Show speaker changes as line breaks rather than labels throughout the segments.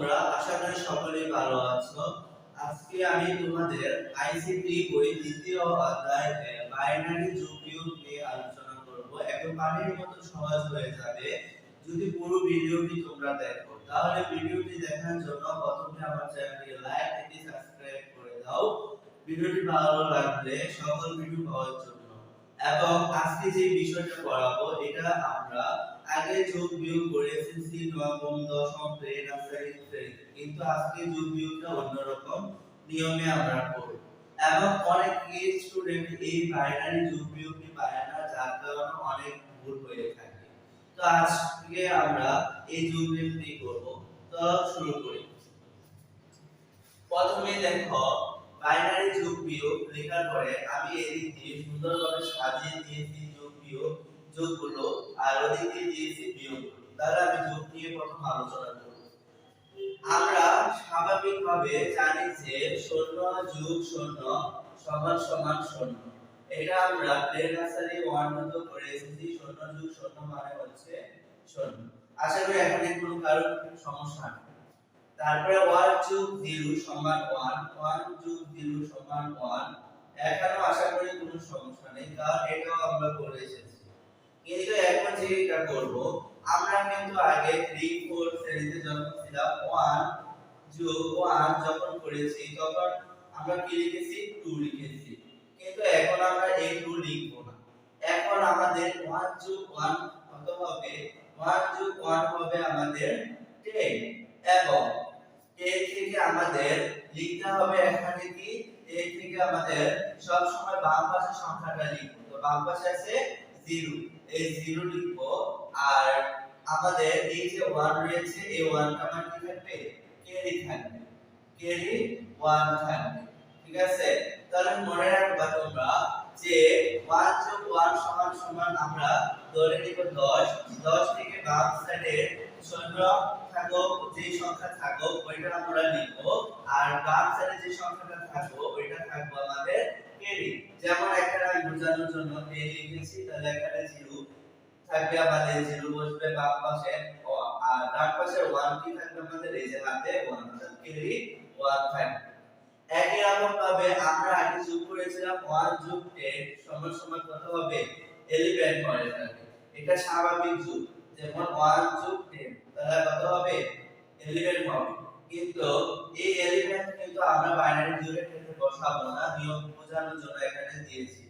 তোমরা আশা করি সকলেই ভালো আছো। আজকে আমি তোমাদের আইসিটি বই দ্বিতীয় অধ্যায় বাইনারি যোগ নিয়ে আলোচনা করব। একদম পানির মতো সহজ হয়ে যাবে। যদি পুরো ভিডিওটি তোমরা দেখো, তাহলে ভিডিওটি দেখার জন্য প্রথমে আমার চ্যানেলটি লাইক এটি সাবস্ক্রাইব করে দাও। ভিডিওটি ভালো লাগলে সকল ভিডিও পাওয়ার জন্য। এবং আজকে যে বিষয়টা পড়াবো, এটা আমরা আগে যোগ বিয়োগ করে এসএসসি নবম দশম শ্রেণি নার্সারি শ্রেণি কিন্তু আজকে যোগ বিয়োগটা অন্যরকম, নিয়মে আমরা করব এবং অনেক স্টুডেন্ট এই বাইনারি যোগ বিয়োগটি পায় না, যার কারণে অনেক ভুল হয়ে থাকে। তো আজকে আমরা এই যোগ বিয়োগটি করব। তো শুরু করি। প্রথমে দেখো বাইনারি যোগ বিয়োগ লেখার পরে আমি এদিক দিয়ে সুন্দরভাবে সাজিয়ে দিয়েছি যোগ বিয়োগ। যোগগুলো আর ওদিক দিয়ে দিয়েছি বিয়োগগুলো তাহলে আমি যোগ নিয়ে প্রথম আলোচনা করব। আমরা স্বাভাবিকভাবে জানি যে শূন্য যোগ শূন্য সমান সমান শূন্য। এটা আমরা প্লে নার্সারি ওয়ান মতো করে এসেছি, শূন্য যোগ শূন্য মানে হচ্ছে শূন্য। আশা করি এখানে কোনো কারোর সমস্যা নেই। তারপরে 1 যোগ 0 সমান 1 1 যোগ 0 সমান 1 এখানেও আশা করি কোনো সমস্যা নেই, কারণ এটাও আমরা করে এসেছি। কিন্তু এখন যেটা করব, আমরা কিন্তু আগে 3 4 শ্রেণীতে যখন ছিলাম 1 যোগ 1 যখন করেছি, তখন আমরা কি লিখেছি? 2 লিখেছি। কিন্তু এখন আমরা এই 2 লিখব না। এখন আমাদের 1 যোগ 1 কত হবে? 1 যোগ 1 হবে আমাদের 10 এবং এর থেকে আমাদের লিখতে হবে এখানে কি? এর থেকে আমাদের সব সময় বাম পাশে সংখ্যাটা লিখব। তো বাম পাশে আছে 0 এই 0 লিখব, আর আমাদের এই যে 1 রয়েছে, এই 1 টা আমার কি থাকবে? ক্যারি থাকবে। ক্যারি 1 থাকবে। ঠিক আছে? তাহলে মনে রাখবা তোমরা যে 1 যোগ 1 সমান সমান আমরা ধরে নিব 10 10 থেকে বাম সাইডে শূন্য থাকুক, যে সংখ্যা থাকুক, ওইটা আমরা লিখব। আর বাম সাইডে যে সংখ্যাটা থাকবে ওইটা থাকবে আমাদের ক্যারি যেমন এখানে আমি বোঝানোর জন্য এ লিখেছি, তাহলে এখানে 0 থাকবে আমাদের 0 বসবে বাম পাশে আর ডান পাশে 1 কি থাকবে আমাদের, এই যে হাতে 1 অর্থাৎ ক্যারি 1 থাকবে একই রকম ভাবে আমরা আগে যোগ করেছিলাম 1 যোগ 10 সমান সমান কত হবে? 11 পরে থাকবে এটা স্বাভাবিক যোগ, যেমন 1 যোগ 10 তাহলে কত হবে? 11 হবে। কিন্তু এই 11 কিন্তু আমরা বাইনারি যোগের ক্ষেত্রে বসাবো না, নিয়ম বোঝানোর জন্য এখানে দিয়েছি।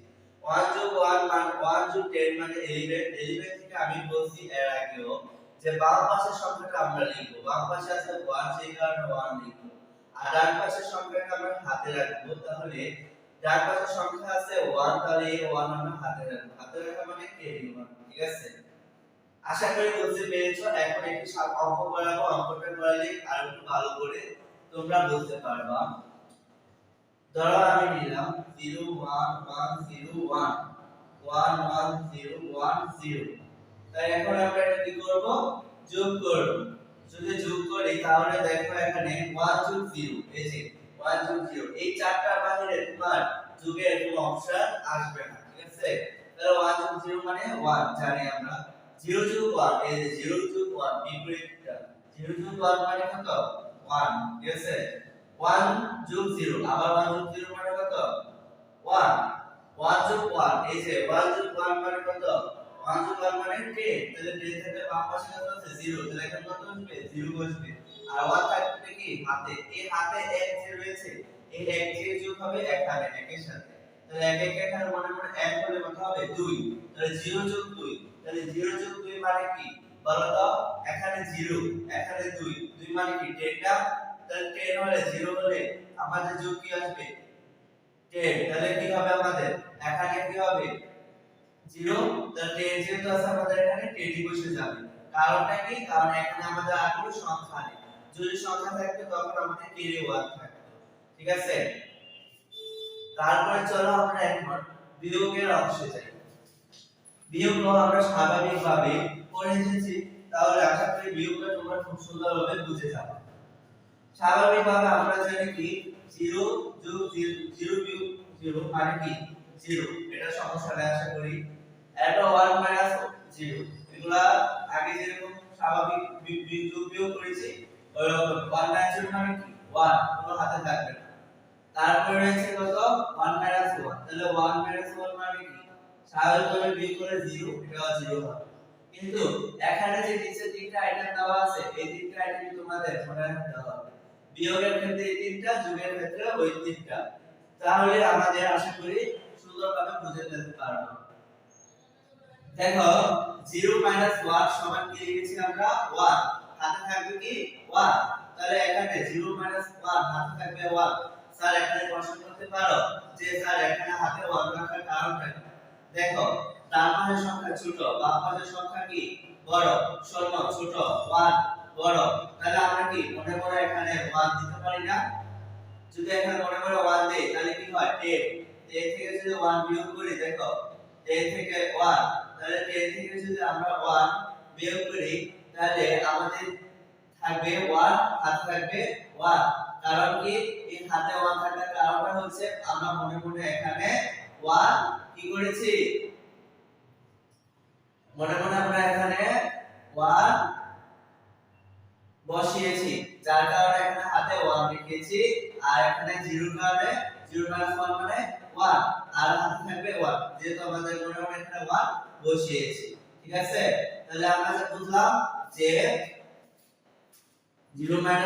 1 যোগ 1 মানে 1 যোগ 10 মানে 11 11 থেকে আমি বলছি এর আগেও যে বাম পাশের সংখ্যাটা আমরা লিখব। বাম পাশে আছে 1 সেই কারণে 1 লিখব। আর ডান পাশের সংখ্যাটা আমরা হাতে রাখব, তাহলে ডান পাশের সংখ্যা আছে 1 তাহলে এই 1 আমরা হাতে রাখব। হাতে রাখা মানে ক্যারি 1 ঠিক আছে? আশা করি বুঝতে পেরেছ, এখন একটু অঙ্ক করাবো, অঙ্কটা করালে আর একটু ভালো করে তোমরা বুঝতে পারবা। ধরো আমি নিলাম 0 1 1 0 1 1 1 0 1 0 তাই এখন আমরা এটা কি করব? যোগ করব। যদি যোগ করি, তাহলে দেখো এখানে 1 যোগ 0 এই যে 1 যোগ 0 এই চারটার বাইরে তোমার যোগের কোনো অপশন আসবে না, ঠিক আছে? তাহলে 1 যোগ 0 মানে 1 জানি আমরা। 0 যোগ 1 এই যে 0 যোগ 1 বিপরীতটা। 0 যোগ 1 মানে কত? 1 ঠিক আছে? 1 যোগ 0 আবার 1 যোগ 0 মানে কত? 1 1 যোগ 1 এই যে 1 যোগ 1 মানে কত? 1 যোগ 1 মানে 10 তাহলে 10 থেকে বাম পাশে কত আছে 0 তাহলে এখানে কত বসবে? 0 বসবে। আর 1 থাকবে কি? হাতে। এই হাতে এক যে রয়েছে, এই এক যে যোগ হবে এখানে একের সাথে। তাহলে এক এক এখানে মনে মনে এক হলে কত হবে? 2 তাহলে 0 যোগ 2 তাহলে 0 যোগ 2 মানে কি? বলো তো এখানে 0 এখানে 2 2 মানে কি? 10 টা তাহলে 10 হলে 0 হলে আমাদের যোগ কি আসবে? 10 তাহলে কি হবে আমাদের? এখানে কি হবে? 0 তাহলে 10 যেহেতু আছে, আমাদের এখানে 10 বসে যাবে। কারণটা কি? কারণ এখানে আমাদের আর কোনো সংখ্যা নেই। যদি সংখ্যা থাকতো, তখন আমাদের কেড়ে 1 থাকতো। ঠিক আছে? তারপরে চলো আমরা এখন বিয়োগের অংশে যাই। বিয়োগ আমরা স্বাভাবিকভাবে করে এসেছি। তাহলে আশা করি বিয়োগটা তোমরা খুব সুন্দরভাবে বুঝে যাবে। স্বাভাবিকভাবে আমরা জানি কি? 0 যোগ 0 বিয়োগ 0 মানে কি? 0 এটা সমস্যা নেই আশা করি। এটা 1 মাইনাস 0 এগুলা আগে যেরকম স্বাভাবিক বি- বি- বিয়োগ করেছি ওই রকম ওয়ান মাইনাস জিরো মানে কি? ওয়ান। কোনো হাতে থাকবে না। তারপরে রয়েছে কত? One minus one. তাহলে ওয়ান মাইনাস ওয়ান মানে কি? স্বাভাবিকভাবে বিয়োগ করে জিরো এটা জিরো হবে। কিন্তু এখানে যে নিচে তিনটা আইটেম দেওয়া আছে, এই তিনটা আইটেম তোমাদের মনে রাখতে হবে। বিয়োগের ক্ষেত্রে এই তিনটা, যোগের ক্ষেত্রে ওই তিনটা। তাহলে আমাদের আশা করি সুন্দরভাবে বুঝে ফেলতে পারব। দেখো 0 মাইনাস 1 সমান কি লিখেছি আমরা? 1 হাতে থাকবে কি? 1 তাহলে এখানে 0 মাইনাস 1 হাতে থাকবে 1 স্যার, এখানে প্রশ্ন করতে পারো যে স্যার, এখানে হাতে 1 রাখার কারণটা কি? দেখো ডান পাশের সংখ্যা ছোট, বাম পাশের সংখ্যা কি? বড়, শূন্য, ছোট 1 বড় তাহলে আমরা কি মনে করে এখানে 1 দিতে পারি না? যদি এখানে মনে করে 1 দেই, তাহলে কি হয়? 10 10 থেকে যদি 1 বিয়োগ করি, দেখো 10 থেকে 1 তাহলে 10 থেকে যদি আমরা 1 বিয়োগ করি, তাহলে আমাদের থাকবে 1 হাতে থাকবে 1 কারণ কি? এই হাতে 1 থাকার কারণটা হচ্ছে আমরা মনে মনে এখানে 1 কি করেছি? মনে মনে আমরা এখানে 1 বসিয়েছি। যার কারণে এখানে হাতে 1 লিখেছি, আর এখানে 0 কারণে 0 1 মানে 1 আর হাতে থাকবে 1 যেহেতু আমাদের মনে মনে এখানে 1 বসিয়েছি। ঠিক আছে? তাহলে আমরা যা বুঝলাম যে 0 1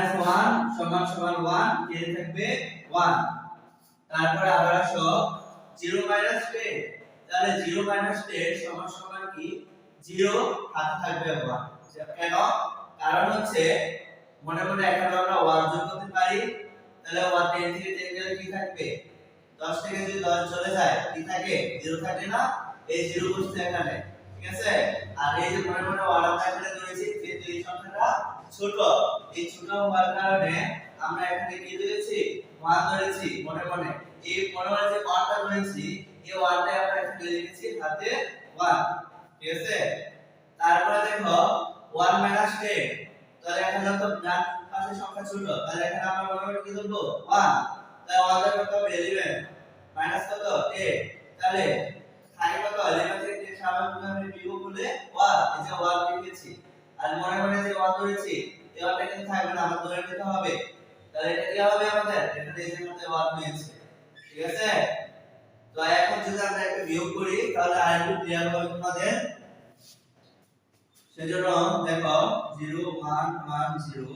সমান সমান 1 কে থাকবে? 1 তারপরে আবার আসো 0 10 তাহলে 0 10 সমান সমান কি? 0 হাতে থাকবে 1 কেন? কারণ হচ্ছে, মনে মনে এখানে আমরা 1 যোগ করতে পারি, তাহলে 1 10 থেকে 10 গেলে কি থাকবে? 10 থেকে যদি 10 চলে যায়, কি থাকে? জিরো থাকে না? এই জিরো বসছে এখানে, ঠিক আছে? আর এই যে মনে মনে 1 আমরা এখানে ধরেছি এই সংখ্যাটা ছোট, এই ছোট হওয়ার কারণে আমরা এখানে কি ধরেছি? 1 ধরেছি, মনে মনে। এই মনে মনে যে 1টা ধরেছি, এই 1টা আমরা এখানে লিখেছি হাতে 1 ঠিক আছে? তারপরে দেখো 1 মাইনাস 10 তাহলে এখানে তো ডান পাশে সংখ্যা ছোট, তাহলে এখানে আমরা মনে মনে কি ধরবো? 1 তাহলে 1 এর কত হবে? 11 মাইনাস কত? 10 তাহলে থাকে কত? 11 থেকে 10 স্বাভাবিকভাবে বিয়োগ করলে 1 এই যে 1 লিখেছি। আর মনে মনে যে 1 ধরেছি, এই 1টা কিন্তু থাকবে না, আমার ধরে নিতে হবে। তাহলে এটা কি হবে আমাদের? এখানে এই যে মধ্যে 1 হয়েছে। ঠিক আছে? তো এখন যদি আমরা একটা বিয়োগ করি, তাহলে আরেকটু ক্লিয়ার হবে তোমাদের। সেজন্য দেখো 0 1 1 0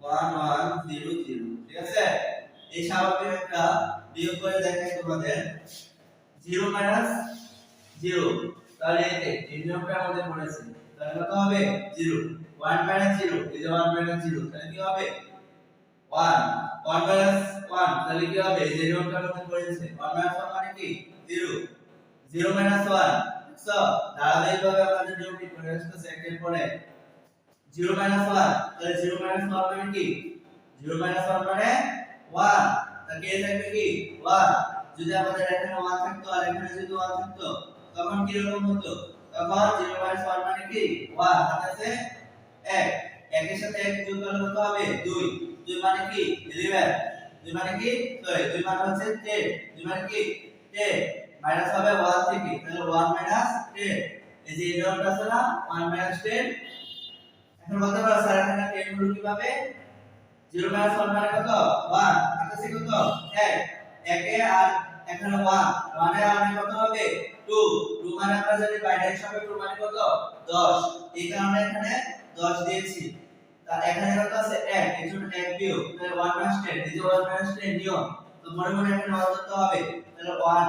1 1 0 0 ঠিক আছে? এই স্বাভাবিক একটা বিয়োগ করে দেখাই তোমাদের। 0 মাইনাস 0 তাহলে যে, এই নিয়মটা আমাদের পড়েছে তাহলে কত হবে? 0 1 মাইনাস 0 এই যে 1 মাইনাস 0 তাহলে কি হবে? 1 1 মাইনাস 1 তাহলে কি হবে? এই যে নিয়মটা আমাদের পড়েছে 1 মাইনাস 1 মানে কি? 0 0 মাইনাস 1 সো ধারাবাহিকভাবে আমাদের নিয়মটি করে? আসতেছে একের পরে। 0 1 তাহলে 0 1 মানে কি? 0 মাইনাস 1 মানে 1 তাহলে কে থাকবে কি? 1 যদি আমাদের এখানে 1 থাকতো আর এখানে যদি 1 থাকতো, তখন কি রকম হতো? তখন 0 1 মানে কি? 1 হাতে আছে 1 একের সাথে 1 যোগ করলে কত হবে? 2 2 মানে কি? 11 2 মানে কি? সরি 2 মানে হচ্ছে 10 2 মানে কি? 10 মাইনাস হবে 1 থেকে, তাহলে 1 মাইনাস 10 এই যে নিয়মটা আছে না 1 মাইনাস 10 এখন বলতে পারো স্যার এখানে 10 হলো কীভাবে? 0 মাইনাস 1 মানে কত? 1 আকাশে কত? 1 একে আর এখানে 1 1 এর মানে কত হবে? 2 2 মানে আমরা জানি বাইনারি সংখ্যা 2 মানে কত? 10 এই কারণে এখানে 10 দিয়েছি। তার এখানে কত আছে? 1 এর জন্য 1 বিয়োগ। তাহলে 1 মাইনাস 10 এই যে 1 মাইনাস 10 নিয়ম। তো মনে মনে এখানে 1 ধরতে হবে। তাহলে 1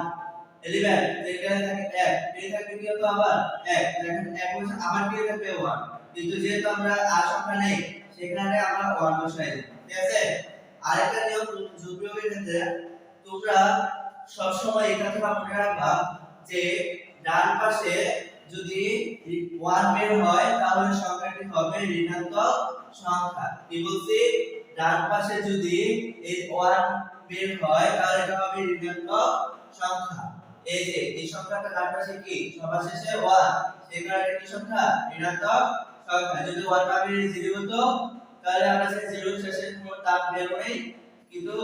11 যেখানে থাকে 1 এই থাকবে কি হতো আবার? 1 দেখেন 1 বসে আবার কি থাকবে 1 কিন্তু যেহেতু আমরা আর সংখ্যা নেই, সেখানে আমরা 1 বসাই দিই ঠিক আছে? আরেকটা নিয়ম যোগবিয়োগের ক্ষেত্রে তোমরা সব সময় এটা তোমরা মনে রাখবা যে ডান পাশে যদি ওয়ান বের হয়, তাহলে সংখ্যাটি হবে ঋণাত্মক সংখ্যা। কি বলছি? ডান পাশে যদি এই ওয়ান বের হয়, তাহলে এটা হবে ঋণাত্মক সংখ্যা। এই যে, এই সংখ্যাটা ডান পাশে কি? সবার শেষে 1 সেই কারণে কি সংখ্যা? ঋণাত্মক সংখ্যা। যদি 1 না বেরিয়ে 0 হতো তাহলে আমরা সেই 0 শেষে কোনো তাপ বের নেই কিন্তু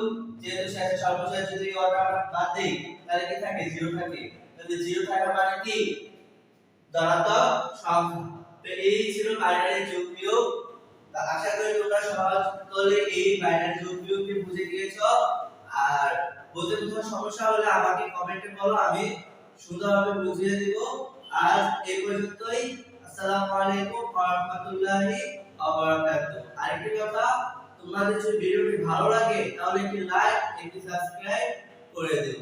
যেহেতু শেষে সর্বশেষ যদি 1 টা আমরা বাদ দেই, তাহলে কি থাকে? 0 থাকে। তাহলে 0 থাকা মানে কি? ধনাত্মক সংখ্যা। তো এই ছিল বাইনারি যোগ তা আশা করি তোমরা সকলে এই বাইনারি যোগ বিয়োগকে বুঝে গিয়েছো। আর বুঝতে কোনো সমস্যা হলে আমাকে কমেন্টে বলো, আমি সুন্দরভাবে বুঝিয়ে দিব। আজ এই পর্যন্তই। আসসালামু আলাইকুম ওয়া রাহমাতুল্লাহি ওয়া বারাকাতুহু আরেকটি কথা, তোমাদের যদি ভিডিওটি ভালো লাগে, তাহলে একটি লাইক একটি সাবস্ক্রাইব করে দিও।